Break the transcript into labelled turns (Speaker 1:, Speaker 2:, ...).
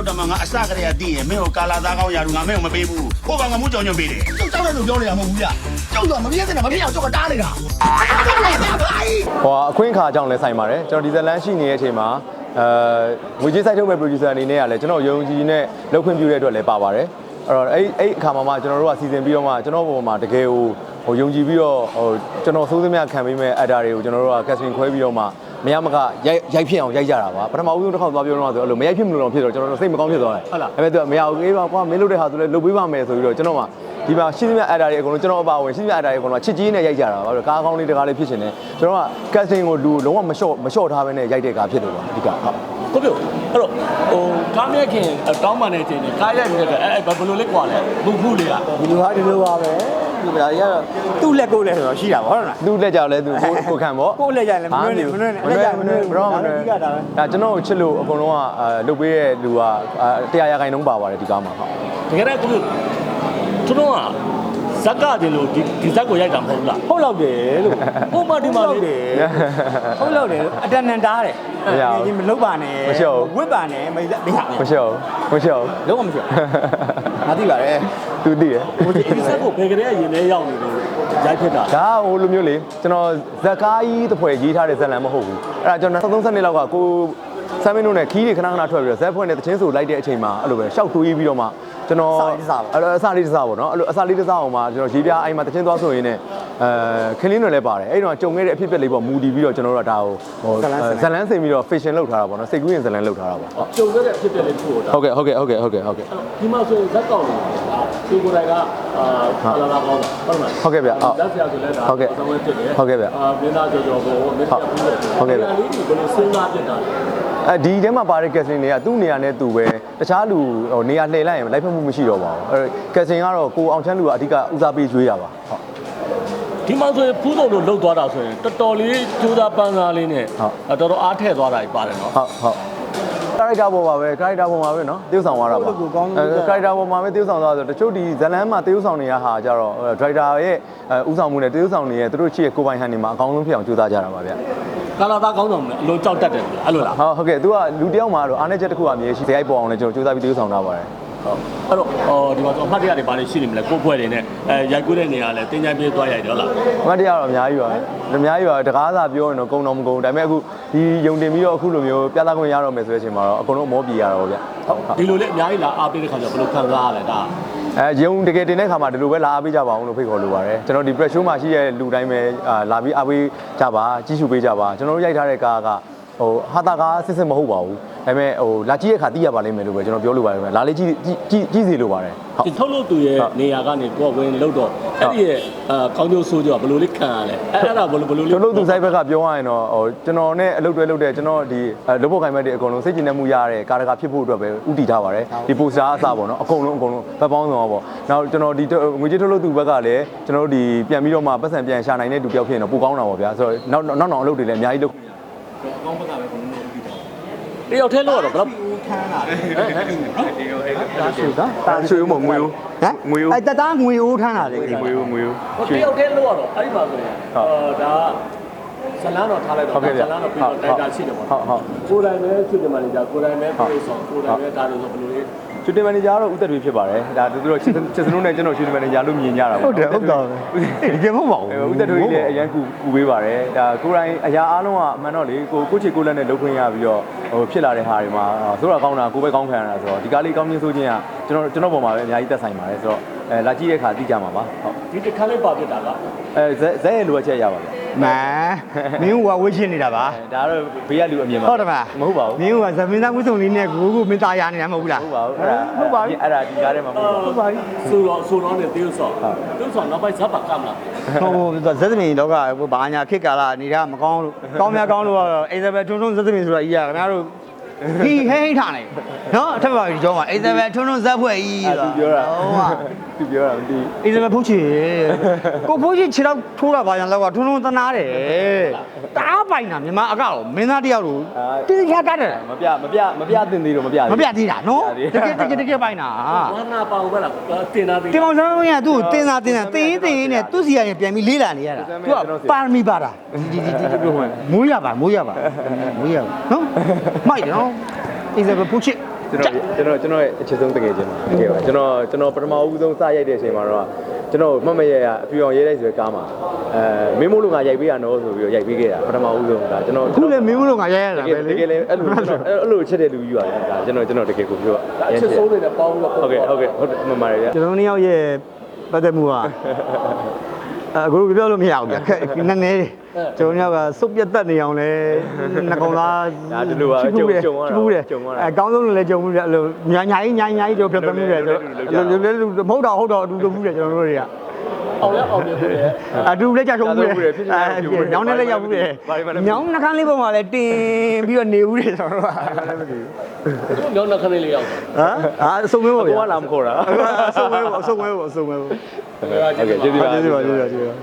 Speaker 1: ရောက်တော့မှငါအစကတည်းကတည်ရင်မင်းကိုကာလာသားကောင်းရာလူငါမင်းကိုမပေးဘူးကိုကငါမှုကြောင်ညွန့်ပေးတယ်
Speaker 2: ကျုပ်ကြောက်တယ်လို့ပြောနေတာမဟုတ်ဘူးဗျကျုပ်ကမပြည့်စင်တာမပြည့်အောင်ကျုပ်ကတားနေတာကျုပ်လည်းဗျာဘာကြီး
Speaker 3: ဟိုအခွင့်အခါအကြောင်းလဲဆိုင်ပါတယ်ကျွန်တော်ဒီဇလန်ရှိနေတဲ့အချိန်မှာအဲငွေကြေးစိုက်ထုတ်မဲ့ producer အနေနဲ့ကလည်းကျွန်တော်ယုံကြည်နဲ့လုပ်ခွင့်ပြုတဲ့အတွက်လည်းပါပါတယ်အဲ့တော့အဲ့အဲ့အခါမှာမှကျွန်တော်တို့ကစီစဉ်ပြီးတော့မှကျွန်တော်ပုံမှာတကယ်ဟိုဟိုယုံကြည်ပြီးတော့ဟိုကျွန်တော်စိုးစည်းမြခံပေးမဲ့ actor တွေကိုကျွန်တော်တို့က casting ခွဲပြီးတော့မှ မရမကရိုက်ရိုက်ဖြစ်အောင်ရိုက်ကြတာပါပထမဦးဆုံးတစ်ခေါက်သွားပြောတော့ဆိုအဲ့လိုမရိုက်ဖြစ်မလို့တော့ဖြစ်တော့ကျွန်တော်တို့စိတ်မကောင်းဖြစ်သွားတယ်ဟုတ်လားဒါပေမဲ့သူကမရဘူးအေးပါကွာမင်းလုပ်တဲ့ဟာဆိုလဲလုပ်ပေးပါမယ်ဆိုပြီးတော့ကျွန်တော်မှဒီမှာရှင်းသမျှ actor တွေအကုန်လုံးကျွန်တော်အပါဝင်ရှင်းသမျှ actor တွေအကုန်လုံးချစ်ကြီးနဲ့ရိုက်ကြတာပါကားကောင်းလေးတကားလေးဖြစ်ရှင်တယ်ကျွန်တော်က casting ကိုလူလုံးဝမလျှော့မလျှော့ထားဘဲနဲ့ရိုက်တဲ့ကားဖြစ်တယ်ပါအဓိကဟုတ်
Speaker 4: ကိုပြုတ်အဲ့တော့ဟိုကားမြက်ခင်တောင်းပန်တဲ့အချိန်နဲ့ကားရိုက်နေတဲ့အတွက်အဲ့ဘယ်လိုလဲကွာလဲဘူးဘူးလေးက
Speaker 5: ဒီလိုဟာဒီလိုပါပဲ ဒီဗျာကြီးကတော့သူ့လက်ကိုယ်လက်ဆိုတော့ရှိတာပါဟုတ်လား
Speaker 3: သူ့လက်ကြောက်လဲသူကိုကိုခံပေါ့
Speaker 5: ကိုယ့်လက်ကြရင်လည်းမနှွှဲနဲ့မနှွှဲနဲ့
Speaker 3: မနှွှဲ
Speaker 5: လက်ကြ
Speaker 3: မနှွှဲဘရောမနှွှဲ
Speaker 5: အဓိကဒါပဲ
Speaker 3: ဒါကျွန်တော်ကိုချစ်လို့အကုန်လုံးကအဲလုပ်ပေးတဲ့လူကတရားရခိုင်နှုန်းပါပါတယ်ဒီကားမှာဟုတ်
Speaker 4: တကယ်တော့ကိုပြုတ်သူတို့က ဇက်ကတင်လို့ဒီဒီဇက်ကိုရိုက်တာမဟုတ်ဘူးလား
Speaker 5: ဟုတ်လောက်တယ်လို့
Speaker 4: ဟိုမှာဒီမှာ
Speaker 5: ဟုတ်
Speaker 4: လေ
Speaker 5: တယ်ဟုတ်လောက်တယ်အတန်တန်တားတယ်ဒီမလုပ်ပါနဲ့ဝစ်ပါနဲ့မရမရ
Speaker 3: မရှော့မရှော့
Speaker 5: လုံးဝမဖြစ်ငါသိပါတယ်
Speaker 3: သူသိရ
Speaker 4: ဟိုဒီဇက်ကိုဘယ်ကလေးရင်ထဲရောက်နေလို့ရိုက်ဖြစ်တာ
Speaker 3: ဒါဟိုလိုမျိုးလေကျွန်တော်ဇက်ကားကြီးတစ်ဖွဲ့ရေးထားတဲ့ဇက်လန်မဟုတ်ဘူးအဲ့ဒါကျွန်တော်33နှစ်လောက်ကကိုဆမ်မင်းတို့နဲ့ခီးတွေခဏခဏထွက်ပြီးတော့ဇက်ဖွဲ့နဲ့တချင်းဆိုလိုက်တဲ့အချိန်မှာအဲ့လိုပဲရှောက်ထိုးရေးပြီးတော့မှ ကျွန်တော်အဲ့လိုအစားလေးတစ်စားပေါ့နော်အဲ့လိုအစားလေးတစ်စားအောင်မှာကျွန်တော်ရေးပြအိမ်မှာတချင်းသွားဆိုရင်လည်းအဲခင်းလင်းတွေလည်းပါတယ်အဲ့တော့ကြုံခဲ့တဲ့အဖြစ်အပျက်လေးပေါ့မူတည်ပြီးတော့ကျွန်တော်တို့ကဒါကိုဟိုဇလန်စင်ပြီးတော့ fashion လောက်ထားတာပေါ့နော်စိတ်ကူးရင်ဇလန်လောက်ထားတာပေါ့
Speaker 4: ကြုံခဲ့တဲ့အဖြစ်အပျက်လေးတစ်ခုကိုဒါ
Speaker 3: ဟုတ်ကဲ့ဟုတ်ကဲ့ဟုတ်ကဲ့ဟုတ်ကဲ့ဟုတ်ကဲ့
Speaker 4: ဒီမှာဆိုရင်ဇက်ကောက်နေတာသူကိုယ်တိုင်ကအာလာလာကောင်းတာဟုတ်လား
Speaker 3: ဟုတ်ကဲ့ဗျအော်
Speaker 4: ဇက်ဆရာဆိုလဲဒါ
Speaker 3: ဟုတ်ကဲ့
Speaker 4: သဝဲဖြစ်တယ်
Speaker 3: ဟုတ်ကဲ့ဗျ
Speaker 4: အာမင်းသားကြော်ကြော်ကိုမင်းသားပြီးတယ်
Speaker 3: ဟုတ်ကဲ့ဗျ
Speaker 4: ဒီလေးကိုဘယ်လိုစဉ်းစားပြစ်တာလဲ
Speaker 3: အဲဒီထဲမှာပါတဲ့ casting တွေကသူ့နေရာနဲ့သူပဲတခြားလူဟိုနေရာလှည့်လိုက်ရင်လိုက်ဖက်မှုမရှိတော့ပါဘူးအဲ casting ကတော့ကိုအောင်ချမ်းလူကအဓိကဦးစားပေးရွေးတာပါဟုတ်
Speaker 4: ဒီမှာဆိုရင်ဖူးစုံလို့လှုပ်သွားတာဆိုရင်တော်တော်လေးကြိုးစားပန်းစားလေးနဲ့
Speaker 3: ဟုတ်
Speaker 4: အဲ့တော်တော်အားထည့်သွားတာကြီးပါတယ်နော်
Speaker 3: ဟုတ်ဟုတ်ကာရိုက်တာပေါ်ပါပဲကာရိုက်တာပေါ်မှာပဲเนาะတရုပ်ဆောင်သွားတာပါအဲကာရိုက်တာပေါ်မှာပဲတရုပ်ဆောင်သွားဆိုတချို့ဒီဇလန်းမှာတရုပ်ဆောင်နေရဟာကြတော့ဒရိုက်တာရဲ့ဥဆောင်မှုနဲ့တရုပ်ဆောင်နေရဲ့သူတို့ချစ်ရဲ့ကိုပိုင်ဟန်နေမှာအကောင်းဆုံးဖြစ်အောင်ကြိုးစားကြတာပါဗျ
Speaker 4: ကာလာသားကောင်းဆောင်တယ်အလိုကြောက်တတ်တယ်အဲ့လိုလား
Speaker 3: ဟုတ်ဟုတ်ကဲ့သူကလူတယောက်မှာတော့အားနေချက်တစ်ခုအမြဲရှိတဲ့အိုက်ပေါ်အောင်လည်းကျွန်တော်ကြိုးစားပြီးတရုပ်ဆောင်ထားပါတယ်
Speaker 4: ဟုတ်အဲ့တော့ဟောဒီမှာဆိုအမှတ်တရတွေဘာတွေရှိနေမလဲကိုယ့်ဘွဲတွေနဲ့အဲရိုက်ကူးတဲ့နေရာလဲတင်ကြပြေးသွားရိုက်တယ်ဟုတ်လား
Speaker 3: အမတ်တရားတော့အများကြီးပါအများကြီးပါတကားစာပြောရင်တော့ကုံတော့မကုံဒါပေမဲ့အခုဒီယုံတင်ပြီးတော့အခုလိုမျိုးပြသခွင့်ရတော့မယ်ဆိုတဲ့အချိန်မှာတော့အကုန်လုံးအမောပြေရတော့ဗျဟုတ်ဟုတ်
Speaker 4: ဒီလိုလေအများကြီးလာအားပေးတဲ့ခါကျတော့ဘယ်လိုခံစားရလဲဒါ
Speaker 3: အဲယုံတကယ်တင်တဲ့ခါမှာဒီလိုပဲလာအားပေးကြပါအောင်လို့ဖိတ်ခေါ်လိုပါတယ်ကျွန်တော်ဒီ press show မှာရှိတဲ့လူတိုင်းပဲအာလာပြီးအားပေးကြပါကြီးစုပေးကြပါကျွန်တော်တို့ရိုက်ထားတဲ့ကားက ဟိုဟာတာကားစစ်စစ်မဟုတ်ပါဘူးဒါပေမဲ့ဟိုလာကြည့်တဲ့ခါသိရပါလိမ့်မယ်လို့ပဲကျွန်တော်ပြောလိုပါတယ်လာလေးကြည့်ကြည့်ကြည့်စီလိုပါတယ်ဟုတ်
Speaker 4: ဒီထုတ်လို့သူရဲ့နေရာကနေကိုယ်ဝင်လို့တော့အဲ့ဒီရဲ့အာကောင်းကျိုးဆိုးကြောဘယ်လိုလေးခံရလဲအဲ့အဲ့ဒါဘယ်လိုဘယ်လိုလေး
Speaker 3: ကျွန်တော်တို့သူဆိုင်ဘက်ကပြောရရင်တော့ဟိုကျွန်တော်နဲ့အလုပ်တွဲလုပ်တဲ့ကျွန်တော်ဒီလုပ်ဖို့ခိုင်မဲ့တွေအကုန်လုံးစိတ်ကျဉ်တတ်မှုရတဲ့ကာရကာဖြစ်ဖို့အတွက်ပဲဥတည်ထားပါတယ်ဒီပိုစတာအစပေါ့နော်အကုန်လုံးအကုန်လုံးဘက်ပေါင်းစုံပေါ့နောက်ကျွန်တော်ဒီငွေကြေးထုတ်လို့သူဘက်ကလည်းကျွန်တော်တို့ဒီပြန်ပြီးတော့မှပတ်စံပြန်ရှာနိုင်တဲ့သူတယောက်ဖြစ်ရင်တော့ပိုကောင်းတာပေါ့ဗျာဆိုတော့နောက်နောက်နောက်အလုပ်တွေလည်းအများကြီးလုပ်
Speaker 4: တယောက်ထဲလို့တော့ဘယ်တော့
Speaker 5: ထမ်းလာတယ်
Speaker 3: တာဆွေတာဆွေဦးမငွေဦး
Speaker 5: ဟမ်
Speaker 3: ငွေဦး
Speaker 5: အဲတသားငွေဦးထမ်းလာတယ်
Speaker 3: ငွေဦးငွေဦး
Speaker 4: ဟိုတယောက်ထဲလို့တော့အဲ့ဒီမှာဆိုရင်အာဒါ ဇလန်းတော့ထားလိုက်တော့ဇလန်းတော့ပြီးတော့တိုက်တာရှိတယ်ပေါ့
Speaker 3: ဟုတ်ဟုတ်
Speaker 4: ကိုယ်တိုင်ပဲချစ်တယ်မန်နေဂျာကိုယ်တိုင်ပဲပြေဆောင်ကိုယ်တိုင်ပဲဒါလို့ဆိုဘယ်လိုလေး
Speaker 3: ရှူတင်မန်နေဂျာကတော့ဦးသက်တွေဖြစ်ပါတယ်ဒါသူတို့ချစ်စနုနဲ့ကျွန်တော်ရှူတင်မန်နေဂျာလို့မြင်ကြတာပေါ့
Speaker 5: ဟုတ်တယ်ဟုတ်တာပဲတကယ်မဟုတ်ပါဘူး
Speaker 3: ဦးသက်တို့ကြီးလည်းအရန်ကူကူပေးပါတယ်ဒါကိုယ်တိုင်အရာအားလုံးကအမှန်တော့လေကိုကိုချီကိုလက်နဲ့လုပ်ခွင့်ရပြီးတော့ဟိုဖြစ်လာတဲ့ဟာတွေမှာဆိုတာကောင်းတာကိုပဲကောင်းခံရတာဆိုတော့ဒီကားလေးကောင်းချင်းဆိုခြင်းကကျွန်တော်ကျွန်တော်ပုံမှာပဲအများကြီးသက်ဆိုင်ပါတယ်ဆိုတော့အဲလာကြည့်တဲ့အခါသိကြမှာပါဟုတ်
Speaker 4: ဒီတစ်ခါလေးပါပြစ်တာက
Speaker 3: အဲဇက်ဇက်ရဲ့လိုအပ်ချက်ရပါဗျ
Speaker 5: မန်မင်းကဝှေ့ရှင်းနေတာပါ
Speaker 3: အဲဒါကတော့ဘေးကလူအမြင်ပါ
Speaker 5: ဟုတ်တယ်မလား
Speaker 3: မဟုတ်ပါဘူး
Speaker 5: မင်းကဇမင်းသားဝှစုံလေးနဲ့ကိုကိုမင်းသားရနေတာမဟုတ်ဘူးလား
Speaker 3: မဟုတ်ပါဘူးအဲ့ဒါဟုတ်ပါဘူးအဲ့ဒါဒီကားထဲမှာမဟုတ်ပါဘူး
Speaker 4: ဟုတ်ပါပြီဆိုတော့ဆိုတော့နေတေးဥဆောင်တေးဥဆောင်နောက်ပိုင်းဇက်ပါကမလား
Speaker 5: ဟိုဇက်သမင်တော့ကဘာညာခစ်ကာလာနေတာမကောင်းလို့ကောင်းများကောင်းလို့ကတော့အိဇဘယ်ထွန်းထွန်းဇက်သမင်ဆိုတာကြီးကခင်ဗျားတို့ဟိဟိဟိထားနေနော်အထက်ပါဒီကြောမှာအိဇဘယ်ထွန်းထွန်းဇက်ဖွဲ့ကြီး
Speaker 3: အဲ့သူပြောတာ
Speaker 5: ဟုတ်ပါ
Speaker 3: သူပြောတာမသိ
Speaker 5: အိဇဘယ်ဖုတ်ချီကိုဖုတ်ချီခြေတော့ထိုးတာဘာညာလောက်ကထွန်းထွန်းသနာတယ်တားပိုင်တာမြန်မာအကောက်မင်းသားတယောက်လို့တိတိကျကျတယ်
Speaker 3: မပြမပြမပြတင်သေးတော့မပြ
Speaker 5: မပြသေးတာနော်တကယ်တကယ်တကယ်ပိုင်တာ
Speaker 4: ဝါနာပါဦးပဲလားတင်တာတင်
Speaker 5: တင်မောင်စန်းကသူ့ကိုတင်တာတင်တာတင်းတင်းနဲ့သူ့စီကနေပြန်ပြီးလေးလာနေရတာသူကပါရမီပါတာဒီဒီဒီပြောမှမိုးရပါမိုးရပါမိုးရပါနော်မိုက်တယ်နော်အိဇဘယ်ဖုတ်ချီ
Speaker 3: ကျွန်တော်ကျွန်တော်ကျွန်တော်ရဲ့အချစ်ဆုံးတကယ်ချင်းပါတကယ်ပါကျွန်တော်ကျွန်တော်ပထမဦးဆုံးစရိုက်တဲ့အချိန်မှာတော့ကျွန်တော်မှတ်မရရအပြူအောင်ရေးလိုက်ဆိုရကားမှာအဲမင်းမို့လို့ငါရိုက်ပေးရနော်ဆိုပြီးတော့ရိုက်ပေးခဲ့တာပထမဦးဆုံးကကျွန်တော်
Speaker 5: ခုလည်းမင်းမလို့ငါရဲရ
Speaker 3: တ
Speaker 5: တာ
Speaker 3: ကယ်
Speaker 5: ပဲ
Speaker 3: တ
Speaker 5: လေ
Speaker 3: ကယ်လည်းအဲ့လိုကျွန်တော်အဲ့လိုချစ်တဲ့လူကြီးပါဒါကျွန်တော်ကျွန်တော်တကယ်ကိုပြော
Speaker 4: အချစ်ဆုံးတွေနဲ့ပေါင်းပြီးတော့
Speaker 3: ဟုတ်ကဲ့ဟုတ်ကဲ့ဟုတ်မှန်ပါတယ်ဗျ
Speaker 5: ကျွန်တော်နှစ်ယောက်ရဲ့ပတ်သက်မှုကအခုပြောလို့မရဘူးဗျခက်နည်းနည်း ကျွန်တော်ညကစုပ်ပြတ်တက်နေအောင်လဲနှကောင်သားချစ်ဘူးတယ်အဲအကောင်းဆုံးလည်းကြုံမှုတယ်အဲ့လိုညာညာကြီးညာညာကြီးတို့ပြတ်မှုတယ်ကျွန်တော်လည်းမဟုတ်တော့ဟုတ်တော့အတူတူမှုတယ်ကျွန်တော်တို့တွေက
Speaker 4: အောင်ရအောင်ပြတယ်
Speaker 5: အတူလည်းကြာချုံမှုတယ်ညောင်းနဲ့လည်းရောက်မှုတယ်ညောင်းနှခမ်းလေးပုံမှာလည်းတင်ပြီးတော့နေဦးတယ်ကျွန်တော်တို့က
Speaker 4: ညောင်းနှခမ်းလေးလေးရောက်တယ်
Speaker 5: ဟမ်အာအစုံမဲပေါ့
Speaker 3: ကို
Speaker 5: ဗျာ
Speaker 3: ကလာမခေါ်တာ
Speaker 5: အစုံမဲပေါ့အစုံမဲပေါ့အစုံမဲပေါ့
Speaker 3: ဟုတ်ကဲ့ကျေးဇူးပါ
Speaker 5: ကျေးဇူးပါကျေးဇူးပါကျေးဇူးပါ